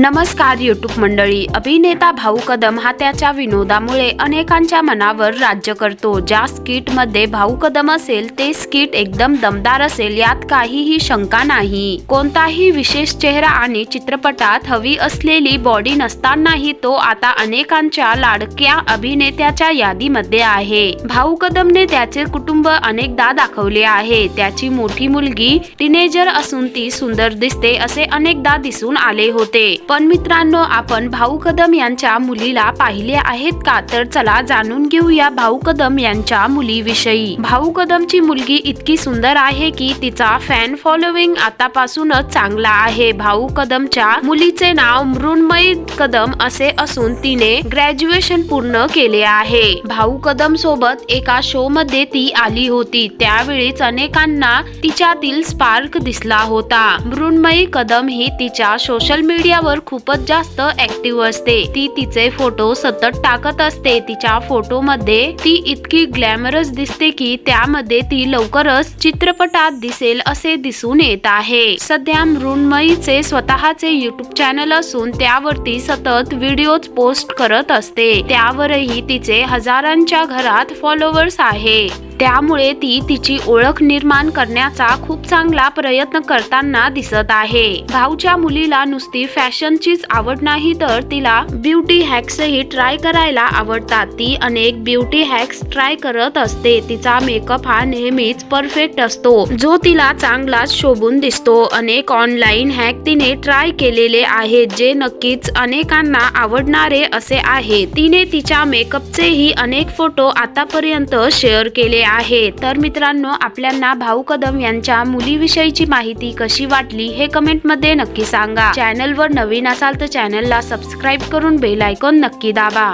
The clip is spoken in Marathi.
नमस्कार यूट्यूब मंडळी. अभिनेता भाऊ कदम हा त्याच्या विनोदामुळे अनेकांच्या मनावर राज्य करतो. ज्या स्किटमध्ये भाऊ कदम असेल ते स्किट एकदम दमदार असेल यात काहीही शंका नाही. कोणताही विशेष चेहरा आणि चित्रपटात हवी असलेली बॉडी नसतानाही तो आता अनेकांच्या लाडक्या अभिनेत्याच्या यादीमध्ये आहे. भाऊ कदमने त्याचे कुटुंब अनेकदा दाखवले आहे. त्याची मोठी मुलगी टीनेजर असून ती सुंदर दिसते असे अनेकदा दिसून आले होते. पण मित्रांनो आपण भाऊ कदम यांच्या मुलीला पाहिले आहेत का? तर चला जाणून घेऊया भाऊ कदम यांच्या मुलीविषयी. भाऊ कदमची मुलगी इतकी सुंदर आहे की तिचा फॅन फॉलोविंग आतापासूनच चांगला आहे. भाऊ कदमच्या मुलीचे नाव मृण्मयी कदम असे असून तिने ग्रॅज्युएशन पूर्ण केले आहे. भाऊ कदम सोबत एका शो मध्ये ती आली होती. त्यावेळीच अनेकांना तिच्यातील स्पार्क दिसला होता. मृण्मयी कदम ही तिच्या सोशल मीडियावर खूपच जास्त ऍक्टिव्ह असते. ती तिचे फोटो सतत टाकत असते. तिच्या फोटो मध्ये ती इतकी ग्लॅमरस दिसते की त्यामध्ये ती लवकरच चित्रपटात दिसेल असे दिसून येत आहे. सध्या मृण्मयीचे स्वतःचे युट्यूब चॅनल असून त्यावरती सतत व्हिडिओज पोस्ट करत असते. त्यावरही तिचे हजारांच्या घरात फॉलोअर्स आहे. त्यामुळे ती तिची ओळख निर्माण करण्याचा खूप चांगला प्रयत्न करताना दिसत आहे. भाऊच्या मुलीला नुसती फॅशनचीच आवड नाही तर तिला ब्युटी हॅक्सही ट्राय करायला आवडतात. ती अनेक ब्युटी हॅक्स ट्राय करत असते. तिचा मेकअप हा नेहमीच परफेक्ट असतो. जो तिला चांगलाच शोभून दिसतो. अनेक ऑनलाईन हॅक तिने ट्राय केलेले आहेत जे नक्कीच अनेकांना आवडणारे असे आहे तिने तिच्या मेकअपचेही अनेक फोटो आतापर्यंत शेअर केले आहे. तर मित्रांनो आपल्यांना भाऊ कदम यांच्या मुलीविषयीची माहिती कशी वाटली हे कमेंटमध्ये नक्की सांगा. चॅनलवर नवीन असाल तर चॅनलला सबस्क्राईब करून बेल आयकॉन नक्की दाबा.